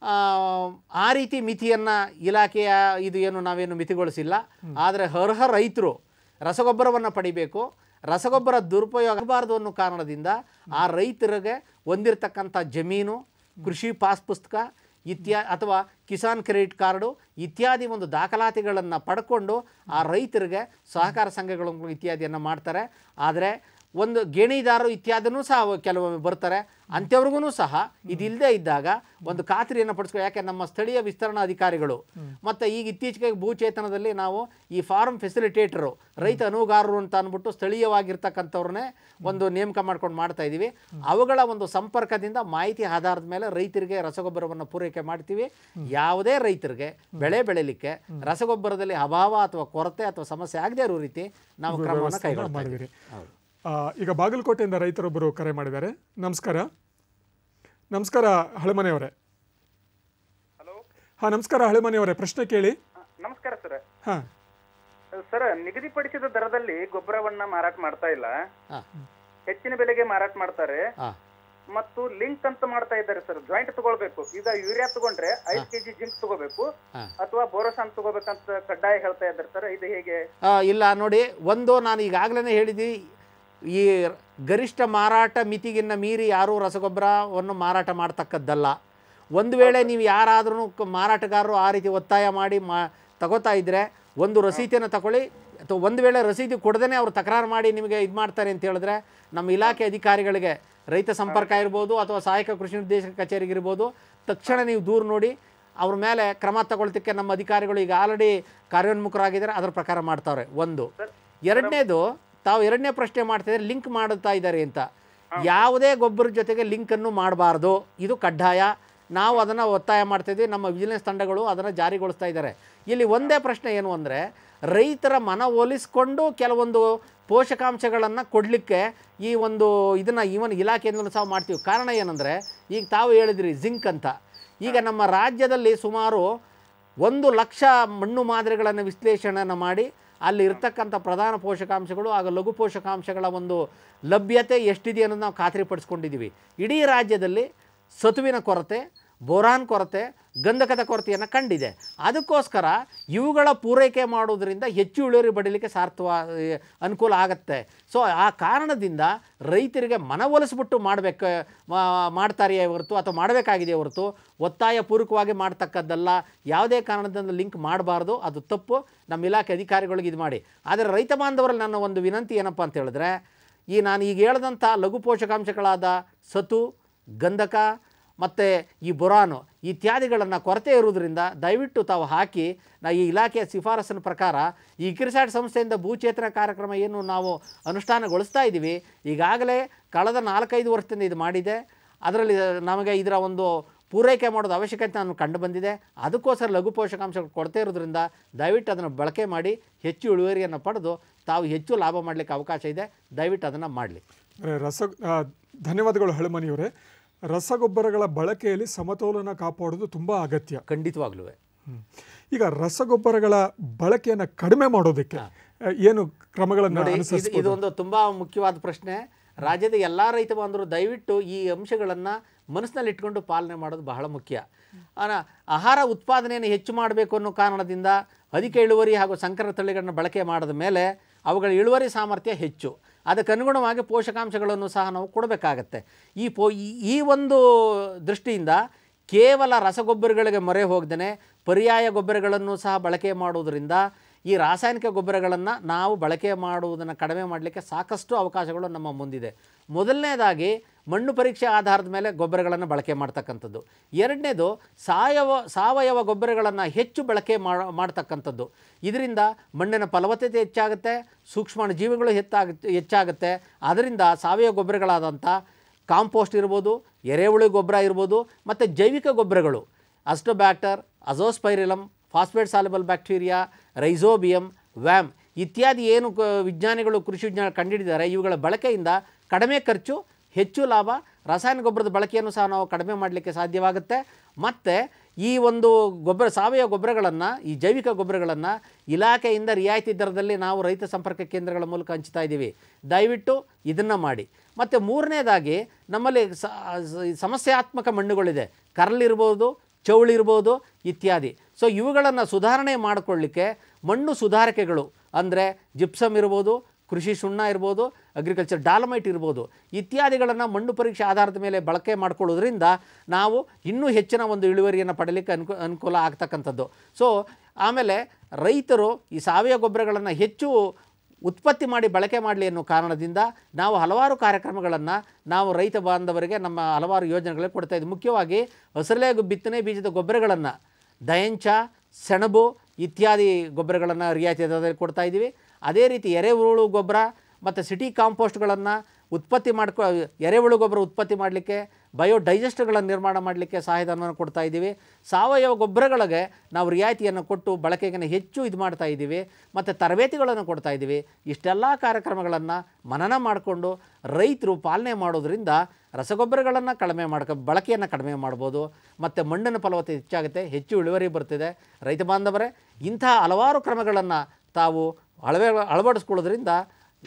ಆ, ಆ ರೀತಿ ಮಿತಿಯನ್ನು ಇಲಾಖೆಯ ಇದು ಏನು ನಾವೇನು ಮಿತಿಗೊಳಿಸಿಲ್ಲ. ಆದರೆ ಅರ್ಹ ರೈತರು ರಸಗೊಬ್ಬರವನ್ನು ಪಡಿಬೇಕು. ರಸಗೊಬ್ಬರ ದುರುಪಯೋಗ ಆಗಬಾರ್ದು ಅನ್ನೋ ಕಾರಣದಿಂದ ಆ ರೈತರಿಗೆ ಹೊಂದಿರತಕ್ಕಂಥ ಜಮೀನು ಕೃಷಿ ಪಾಸ್ ಪುಸ್ತಕ ಇತ್ಯಾ ಅಥವಾ ಕಿಸಾನ್ ಕ್ರೆಡಿಟ್ ಕಾರ್ಡು ಇತ್ಯಾದಿ ಒಂದು ದಾಖಲಾತಿಗಳನ್ನು ಪಡ್ಕೊಂಡು ಆ ರೈತರಿಗೆ ಸಹಕಾರ ಸಂಘಗಳು ಇತ್ಯಾದಿಯನ್ನು ಮಾಡ್ತಾರೆ. ಆದರೆ ಒಂದು ಗೇಣಿದಾರರು ಇತ್ಯಾದಿನೂ ಸಹ ಕೆಲವೊಮ್ಮೆ ಬರ್ತಾರೆ. ಅಂಥವ್ರಿಗೂ ಸಹ ಇದಿಲ್ಲದೆ ಇದ್ದಾಗ ಒಂದು ಖಾತ್ರಿಯನ್ನು ಪಡಿಸ್ಕೊ ಯಾಕೆ ನಮ್ಮ ಸ್ಥಳೀಯ ವಿಸ್ತರಣಾ ಅಧಿಕಾರಿಗಳು. ಮತ್ತು ಈಗ ಇತ್ತೀಚೆಗೆ ಭೂಚೇತನದಲ್ಲಿ ನಾವು ಈ ಫಾರ್ಮ್ ಫೆಸಿಲಿಟೇಟರು ರೈತ ಅನುಗಾರರು ಅಂತ ಅಂದ್ಬಿಟ್ಟು ಸ್ಥಳೀಯವಾಗಿರ್ತಕ್ಕಂಥವ್ರನ್ನೇ ಒಂದು ನೇಮಕ ಮಾಡ್ಕೊಂಡು ಮಾಡ್ತಾ ಇದ್ದೀವಿ ಅವುಗಳ ಒಂದು ಸಂಪರ್ಕದಿಂದ ಮಾಹಿತಿ ಆಧಾರದ ಮೇಲೆ ರೈತರಿಗೆ ರಸಗೊಬ್ಬರವನ್ನು ಪೂರೈಕೆ ಮಾಡ್ತೀವಿ. ಯಾವುದೇ ರೈತರಿಗೆ ಬೆಳೆ ಬೆಳಿಲಿಕ್ಕೆ ರಸಗೊಬ್ಬರದಲ್ಲಿ ಅಭಾವ ಅಥವಾ ಕೊರತೆ ಅಥವಾ ಸಮಸ್ಯೆ ಆಗದೇ ಇರೋ ರೀತಿ ನಾವು ಕ್ರಮವನ್ನು ಕೈಗೊಳ್ಳಿ ಕೈಗೊಳ್ತಾ ಈಗ ಬಾಗಲಕೋಟೆಯಿಂದ ರೈತರೊಬ್ಬರು ಕರೆ ಮಾಡಿದ್ದಾರೆ. ನಮಸ್ಕಾರ. ನಮಸ್ಕಾರ ಹಳೆಮನೆಯವರೇ. ಹಲೋ. ಹಾಂ ನಮಸ್ಕಾರ ಹಳೆಮನೆಯವರೇ ಪ್ರಶ್ನೆ ಕೇಳಿ. ನಮಸ್ಕಾರ ಸರ್. ಹಾಂ. ಸರ್ ನಿಗದಿಪಡಿಸಿದ ದರದಲ್ಲಿ ಗೊಬ್ಬರವನ್ನ ಮಾರಾಟ ಮಾಡ್ತಾ ಇಲ್ಲ. ಹಾಂ. ಹೆಚ್ಚಿನ ಬೆಲೆಗೆ ಮಾರಾಟ ಮಾಡ್ತಾರೆ. ಹಾಂ. ಮತ್ತು ಲಿಂಕ್ ಅಂತ ಮಾಡ್ತಾ ಇದ್ದಾರೆ ಸರ್. ಜಾಯಿಂಟ್ ತಗೊಳ್ಬೇಕು. ಈಗ ಯೂರಿಯಾ ತಗೊಂಡ್ರೆ ಐದು ಕೆಜಿ ಜಿಂಕ್ ತಗೋಬೇಕು. ಅಥವಾ ಬೋರೋಸಾನ್ ತಗೋಬೇಕಂತ ಕಡ್ಡಾಯ ಹೇಳ್ತಾ ಇದ್ದಾರೆ ಸರ್. ಇದು ಹೇಗೆ? ಆ, ಇಲ್ಲ ನೋಡಿ ಒಂದು ನಾನು ಈಗಾಗಲೇ ಹೇಳಿದ್ವಿ ಈ ಗರಿಷ್ಠ ಮಾರಾಟ ಮಿತಿಗಿನ್ನ ಮೀರಿ ಯಾರೂ ರಸಗೊಬ್ಬರವನ್ನು ಮಾರಾಟ ಮಾಡ್ತಕ್ಕದ್ದಲ್ಲ. ಒಂದು ವೇಳೆ ನೀವು ಯಾರಾದ್ರೂ ಮಾರಾಟಗಾರರು ಆ ರೀತಿ ಒತ್ತಾಯ ಮಾಡಿ ಮಾ ತಗೋತಾ ಇದ್ದರೆ ಒಂದು ರಸೀತಿಯನ್ನು ತಗೊಳ್ಳಿ. ಅಥವಾ ಒಂದು ವೇಳೆ ರಸೀದಿ ಕೊಡದೇ ಅವರು ತಕರಾರು ಮಾಡಿ ನಿಮಗೆ ಇದು ಮಾಡ್ತಾರೆ ಅಂತ ಹೇಳಿದ್ರೆ ನಮ್ಮ ಇಲಾಖೆ ಅಧಿಕಾರಿಗಳಿಗೆ ರೈತ ಸಂಪರ್ಕ ಇರ್ಬೋದು ಅಥವಾ ಸಹಾಯಕ ಕೃಷಿ ನಿರ್ದೇಶಕ ಕಚೇರಿಗೆ ಇರ್ಬೋದು. ತಕ್ಷಣ ನೀವು ದೂರು ನೋಡಿ ಅವ್ರ ಮೇಲೆ ಕ್ರಮ ತಗೊಳ್ತಕ್ಕೆ ನಮ್ಮ ಅಧಿಕಾರಿಗಳು ಈಗ ಆಲ್ರೆಡಿ ಕಾರ್ಯೋನ್ಮುಖರಾಗಿದ್ದಾರೆ. ಅದರ ಪ್ರಕಾರ ಮಾಡ್ತಾವ್ರೆ. ಒಂದು. ಎರಡನೇದು ತಾವು ಎರಡನೇ ಪ್ರಶ್ನೆ ಮಾಡ್ತಿದ್ರೆ ಲಿಂಕ್ ಮಾಡುತ್ತಾ ಇದ್ದಾರೆ ಅಂತ. ಯಾವುದೇ ಗೊಬ್ಬರ ಜೊತೆಗೆ ಲಿಂಕನ್ನು ಮಾಡಬಾರ್ದು. ಇದು ಕಡ್ಡಾಯ. ನಾವು ಅದನ್ನು ಒತ್ತಾಯ ಮಾಡ್ತಿದ್ವಿ ನಮ್ಮ ವಿಜಿಲೆನ್ಸ್ ತಂಡಗಳು ಅದನ್ನು ಜಾರಿಗೊಳಿಸ್ತಾ ಇದ್ದಾರೆ. ಇಲ್ಲಿ ಒಂದೇ ಪ್ರಶ್ನೆ ಏನು ಅಂದರೆ ರೈತರ ಮನ ಒಲಿಸ್ಕೊಂಡು ಕೆಲವೊಂದು ಪೋಷಕಾಂಶಗಳನ್ನು ಕೊಡಲಿಕ್ಕೆ ಈ ಒಂದು ಇದನ್ನು ಇವನ್ ಇಲಾಖೆಯಿಂದಲೂ ಸಹ ಮಾಡ್ತೀವಿ. ಕಾರಣ ಏನಂದರೆ ಈಗ ತಾವು ಹೇಳಿದ್ರಿ ಜಿಂಕ್ ಅಂತ. ಈಗ ನಮ್ಮ ರಾಜ್ಯದಲ್ಲಿ ಸುಮಾರು ಒಂದು ಲಕ್ಷ ಮಣ್ಣು ಮಾದರಿಗಳನ್ನು ವಿಶ್ಲೇಷಣೆಯನ್ನು ಮಾಡಿ ಅಲ್ಲಿ ಇರ್ತಕ್ಕಂಥ ಪ್ರಧಾನ ಪೋಷಕಾಂಶಗಳು ಹಾಗೂ ಲಘು ಪೋಷಕಾಂಶಗಳ ಒಂದು ಲಭ್ಯತೆ ಎಷ್ಟಿದೆ ಅನ್ನೋದು ನಾವು ಖಾತ್ರಿಪಡಿಸ್ಕೊಂಡಿದ್ದೀವಿ. ಇಡೀ ರಾಜ್ಯದಲ್ಲಿ ಸತುವಿನ ಕೊರತೆ ಬೋರಾನ್ ಕೊರತೆ, ಗಂಧಕದ ಕೊರತೆಯನ್ನು ಕಂಡಿದೆ. ಅದಕ್ಕೋಸ್ಕರ ಇವುಗಳ ಪೂರೈಕೆ ಮಾಡೋದರಿಂದ ಹೆಚ್ಚು ಇಳುವರಿ ಬಡೀಲಿಕ್ಕೆ ಸಾರ್ಥವ ಅನುಕೂಲ ಆಗುತ್ತೆ. ಸೊ ಆ ಕಾರಣದಿಂದ ರೈತರಿಗೆ ಮನವೊಲಿಸ್ಬಿಟ್ಟು ಮಾಡಬೇಕು ಮಾಡ್ತಾರೆಯೇ ಹೊರತು ಅಥವಾ ಮಾಡಬೇಕಾಗಿದೆ ಹೊರತು ಒತ್ತಾಯ ಪೂರ್ವಕವಾಗಿ ಮಾಡ್ತಕ್ಕದ್ದಲ್ಲ. ಯಾವುದೇ ಕಾರಣದಿಂದ ಲಿಂಕ್ ಮಾಡಬಾರ್ದು. ಅದು ತಪ್ಪು. ನಮ್ಮ ಇಲಾಖೆ ಅಧಿಕಾರಿಗಳಿಗೆ ಇದು ಮಾಡಿ. ಆದರೆ ರೈತ ಬಾಂಧವರಲ್ಲಿ ನನ್ನ ಒಂದು ವಿನಂತಿ ಏನಪ್ಪ ಅಂತ ಹೇಳಿದ್ರೆ, ಈ ನಾನು ಈಗ ಹೇಳಿದಂಥ ಲಘು ಪೋಷಕಾಂಶಗಳಾದ ಸತು, ಗಂಧಕ ಮತ್ತು ಈ ಬುರಾನು ಇತ್ಯಾದಿಗಳನ್ನು ಕೊರತೆ ಇರುವುದರಿಂದ ದಯವಿಟ್ಟು ತಾವು ಹಾಕಿ, ನಾ ಈ ಇಲಾಖೆಯ ಶಿಫಾರಸಿನ ಪ್ರಕಾರ ಈ ಕಿರಿಸಾಟ್ ಸಂಸ್ಥೆಯಿಂದ ಭೂಚೇತನ ಕಾರ್ಯಕ್ರಮ ಏನು ನಾವು ಅನುಷ್ಠಾನಗೊಳಿಸ್ತಾ ಇದ್ದೀವಿ. ಈಗಾಗಲೇ ಕಳೆದ ನಾಲ್ಕೈದು ವರ್ಷದಿಂದ ಇದು ಮಾಡಿದೆ. ಅದರಲ್ಲಿ ನಮಗೆ ಇದರ ಒಂದು ಪೂರೈಕೆ ಮಾಡೋದು ಅವಶ್ಯಕತೆ ನಾನು ಕಂಡು ಬಂದಿದೆ. ಅದಕ್ಕೋಸ್ಕರ ಲಘು ಪೋಷಕಾಂಶಗಳು ಕೊರತೆ ಇರೋದ್ರಿಂದ ದಯವಿಟ್ಟು ಅದನ್ನು ಬಳಕೆ ಮಾಡಿ ಹೆಚ್ಚು ಇಳುವರಿಯನ್ನು ಪಡೆದು ತಾವು ಹೆಚ್ಚು ಲಾಭ ಮಾಡಲಿಕ್ಕೆ ಅವಕಾಶ ಇದೆ. ದಯವಿಟ್ಟು ಅದನ್ನು ಮಾಡಲಿ. ರಸ ಧನ್ಯವಾದಗಳು ಹಳಮನಿಯವರೇ. ರಸಗೊಬ್ಬರಗಳ ಬಳಕೆಯಲ್ಲಿ ಸಮತೋಲನ ಕಾಪಾಡೋದು ತುಂಬ ಅಗತ್ಯ. ಖಂಡಿತವಾಗ್ಲೂ. ಈಗ ರಸಗೊಬ್ಬರಗಳ ಬಳಕೆಯನ್ನು ಕಡಿಮೆ ಮಾಡೋದಕ್ಕೆ ಏನು ಕ್ರಮಗಳನ್ನು ಇದೊಂದು ತುಂಬ ಮುಖ್ಯವಾದ ಪ್ರಶ್ನೆ. ರಾಜ್ಯದ ಎಲ್ಲ ರೈತ ಬಾಂಧವರು ದಯವಿಟ್ಟು ಈ ಅಂಶಗಳನ್ನು ಮನಸ್ಸಿನಲ್ಲಿ ಇಟ್ಕೊಂಡು ಪಾಲನೆ ಮಾಡೋದು ಬಹಳ ಮುಖ್ಯ. ಅನ ಆಹಾರ ಉತ್ಪಾದನೆಯನ್ನು ಹೆಚ್ಚು ಮಾಡಬೇಕು ಅನ್ನೋ ಕಾರಣದಿಂದ ಅಧಿಕ ಇಳುವರಿ ಹಾಗೂ ಸಂಕರ ತಳಿಗಳನ್ನು ಬಳಕೆ ಮಾಡಿದ ಮೇಲೆ ಅವುಗಳ ಇಳುವರಿ ಸಾಮರ್ಥ್ಯ ಹೆಚ್ಚು. ಅದಕ್ಕೆ ಅನುಗುಣವಾಗಿ ಪೋಷಕಾಂಶಗಳನ್ನು ಸಹ ನಾವು ಕೊಡಬೇಕಾಗತ್ತೆ. ಈ ಪೋ, ಈ- ಒಂದು ದೃಷ್ಟಿಯಿಂದ ಕೇವಲ ರಸಗೊಬ್ಬರಗಳಿಗೆ ಮೊರೆ ಹೋಗ್ದೇ ಪರ್ಯಾಯ ಗೊಬ್ಬರಗಳನ್ನು ಸಹ ಬಳಕೆ ಮಾಡುವುದರಿಂದ ಈ ರಾಸಾಯನಿಕ ಗೊಬ್ಬರಗಳನ್ನು ನಾವು ಬಳಕೆ ಮಾಡುವುದನ್ನು ಕಡಿಮೆ ಮಾಡಲಿಕ್ಕೆ ಸಾಕಷ್ಟು ಅವಕಾಶಗಳು ನಮ್ಮ ಮುಂದಿದೆ. ಮೊದಲನೇದಾಗಿ ಮಣ್ಣು ಪರೀಕ್ಷೆ ಆಧಾರದ ಮೇಲೆ ಗೊಬ್ಬರಗಳನ್ನು ಬಳಕೆ ಮಾಡ್ತಕ್ಕಂಥದ್ದು. ಎರಡನೇದು ಸಾವಯವ ಸಾವಯವ ಗೊಬ್ಬರಗಳನ್ನು ಹೆಚ್ಚು ಬಳಕೆ ಮಾಡ ಮಾಡ್ತಕ್ಕಂಥದ್ದು. ಇದರಿಂದ ಮಣ್ಣಿನ ಫಲವತ್ತತೆ ಹೆಚ್ಚಾಗುತ್ತೆ, ಸೂಕ್ಷ್ಮಾಣು ಜೀವಿಗಳು ಹೆಚ್ಚಾಗ ಹೆಚ್ಚಾಗುತ್ತೆ. ಅದರಿಂದ ಸಾವಯವ ಗೊಬ್ಬರಗಳಾದಂಥ ಕಾಂಪೋಸ್ಟ್ ಇರ್ಬೋದು, ಎರೆಹುಳು ಗೊಬ್ಬರ ಇರ್ಬೋದು, ಮತ್ತು ಜೈವಿಕ ಗೊಬ್ಬರಗಳು. Azotobacter, azospirillum, phosphate soluble bacteria, rhizobium, VAM ಇತ್ಯಾದಿ ಏನು ವಿಜ್ಞಾನಿಗಳು, ಕೃಷಿ ವಿಜ್ಞಾನ ಕಂಡುಹಿಡಿದಾರೆ ಇವುಗಳ ಬಳಕೆಯಿಂದ ಕಡಿಮೆ ಖರ್ಚು ಹೆಚ್ಚು ಲಾಭ. ರಾಸಾಯನಿಕ ಗೊಬ್ಬರದ ಬಳಕೆಯನ್ನು ಸಹ ನಾವು ಕಡಿಮೆ ಮಾಡಲಿಕ್ಕೆ ಸಾಧ್ಯವಾಗುತ್ತೆ. ಮತ್ತು ಈ ಒಂದು ಗೊಬ್ಬರ, ಸಾವಯವ ಗೊಬ್ಬರಗಳನ್ನು, ಈ ಜೈವಿಕ ಗೊಬ್ಬರಗಳನ್ನು ಇಲಾಖೆಯಿಂದ ರಿಯಾಯಿತಿ ದರದಲ್ಲಿ ನಾವು ರೈತ ಸಂಪರ್ಕ ಕೇಂದ್ರಗಳ ಮೂಲಕ ಹಂಚ್ತಾ ಇದ್ದೀವಿ. ದಯವಿಟ್ಟು ಇದನ್ನು ಮಾಡಿ. ಮತ್ತು ಮೂರನೇದಾಗಿ ನಮ್ಮಲ್ಲಿ ಸಮಸ್ಯಾತ್ಮಕ ಮಣ್ಣುಗಳಿದೆ. ಕರಲಿರ್ಬೋದು ಚೌಳಿರ್ಬೋದು ಇತ್ಯಾದಿ. ಸೊ ಇವುಗಳನ್ನು ಸುಧಾರಣೆ ಮಾಡಿಕೊಳ್ಳಿಕ್ಕೆ ಮಣ್ಣು ಸುಧಾರಕೆಗಳು ಅಂದರೆ ಜಿಪ್ಸಮ್ ಇರ್ಬೋದು ಕೃಷಿ ಸುಣ್ಣ ಇರ್ಬೋದು ಅಗ್ರಿಕಲ್ಚರ್ ಡಾಲಮೈಟ್ ಇರ್ಬೋದು, ಇತ್ಯಾದಿಗಳನ್ನು ಮಣ್ಣು ಪರೀಕ್ಷೆ ಆಧಾರದ ಮೇಲೆ ಬಳಕೆ ಮಾಡ್ಕೊಳ್ಳೋದ್ರಿಂದ ನಾವು ಇನ್ನೂ ಹೆಚ್ಚಿನ ಒಂದು ಇಳುವರಿಯನ್ನು ಪಡಲಿಕ್ಕೆ ಅನುಕೂ, ಅನುಕೂಲ ಆಗ್ತಕ್ಕಂಥದ್ದು. ಸೊ ಆಮೇಲೆ ರೈತರು ಈ ಸಾವಯವ ಗೊಬ್ಬರಗಳನ್ನು ಹೆಚ್ಚು ಉತ್ಪತ್ತಿ ಮಾಡಿ ಬಳಕೆ ಮಾಡಲಿ ಅನ್ನೋ ಕಾರಣದಿಂದ ನಾವು ಹಲವಾರು ಕಾರ್ಯಕ್ರಮಗಳನ್ನು ನಾವು ರೈತ ಬಾಂಧವರಿಗೆ ನಮ್ಮ ಹಲವಾರು ಯೋಜನೆಗಳಿಗೆ ಕೊಡ್ತಾ ಇದ್ದೀವಿ ಮುಖ್ಯವಾಗಿ ಹಸಿರಲೆ ಬಿತ್ತನೆ ಬೀಜದ ಗೊಬ್ಬರಗಳನ್ನು ದಯಂಚ, ಸೆಣಬು ಇತ್ಯಾದಿ ಗೊಬ್ಬರಗಳನ್ನು ರಿಯಾಯಿತಿ ದರದಲ್ಲಿ ಕೊಡ್ತಾ ಇದ್ದೀವಿ. ಅದೇ ರೀತಿ ಎರೆಹುಳು ಗೊಬ್ಬರ ಮತ್ತು ಸಿಟಿ ಕಾಂಪೋಸ್ಟ್ಗಳನ್ನು ಉತ್ಪತ್ತಿ ಮಾಡ್ಕೊ, ಎರೆಹುಳು ಗೊಬ್ಬರ ಉತ್ಪತ್ತಿ ಮಾಡಲಿಕ್ಕೆ, ಬಯೋಡೈಜೆಸ್ಟ್ಗಳನ್ನು ನಿರ್ಮಾಣ ಮಾಡಲಿಕ್ಕೆ ಸಹಾಯಧನವನ್ನು ಕೊಡ್ತಾ ಇದ್ದೀವಿ. ಸಾವಯವ ಗೊಬ್ಬರಗಳಿಗೆ ನಾವು ರಿಯಾಯಿತಿಯನ್ನು ಕೊಟ್ಟು ಬಳಕೆಗೆ ಹೆಚ್ಚು ಇದು ಮಾಡ್ತಾ ಇದ್ದೀವಿ. ಮತ್ತು ತರಬೇತಿಗಳನ್ನು ಕೊಡ್ತಾ ಇದ್ದೀವಿ. ಇಷ್ಟೆಲ್ಲ ಕಾರ್ಯಕ್ರಮಗಳನ್ನು ಮನನ ಮಾಡಿಕೊಂಡು ರೈತರು ಪಾಲನೆ ಮಾಡೋದ್ರಿಂದ ರಸಗೊಬ್ಬರಗಳನ್ನು ಕಡಿಮೆ ಮಾಡ್ಕೊ, ಬಳಕೆಯನ್ನು ಕಡಿಮೆ ಮಾಡ್ಬೋದು. ಮತ್ತು ಮಣ್ಣಿನ ಫಲವತ್ತತೆ ಹೆಚ್ಚಾಗುತ್ತೆ, ಹೆಚ್ಚು ಇಳುವರಿ ಬರ್ತಿದೆ. ರೈತ ಬಾಂಧವರೇ ಇಂಥ ಹಲವಾರು ಕ್ರಮಗಳನ್ನು ತಾವು ಅಳವೆ ಅಳವಡಿಸ್ಕೊಳ್ಳೋದ್ರಿಂದ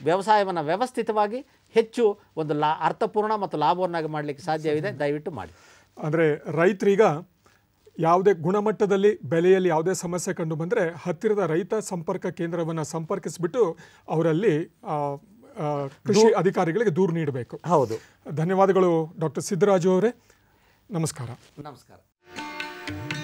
ವ್ಯವಸಾಯವನ್ನು ವ್ಯವಸ್ಥಿತವಾಗಿ ಹೆಚ್ಚು ಒಂದು ಲಾ ಅರ್ಥಪೂರ್ಣ ಮತ್ತು ಲಾಭವನ್ನಾಗಿ ಮಾಡಲಿಕ್ಕೆ ಸಾಧ್ಯವಿದೆ. ದಯವಿಟ್ಟು ಮಾಡಿ. ಅಂದರೆ ರೈತರೀಗ ಯಾವುದೇ ಗುಣಮಟ್ಟದಲ್ಲಿ ಬೆಲೆಯಲ್ಲಿ ಯಾವುದೇ ಸಮಸ್ಯೆ ಕಂಡು ಬಂದರೆ ಹತ್ತಿರದ ರೈತ ಸಂಪರ್ಕ ಕೇಂದ್ರವನ್ನು ಸಂಪರ್ಕಿಸಿಬಿಟ್ಟು ಅವರಲ್ಲಿ ಕೃಷಿ ಅಧಿಕಾರಿಗಳಿಗೆ ದೂರು ನೀಡಬೇಕು. ಹೌದು. ಧನ್ಯವಾದಗಳು ಡಾಕ್ಟರ್ ಸಿದ್ದರಾಜು ಅವರೇ. ನಮಸ್ಕಾರ. ನಮಸ್ಕಾರ.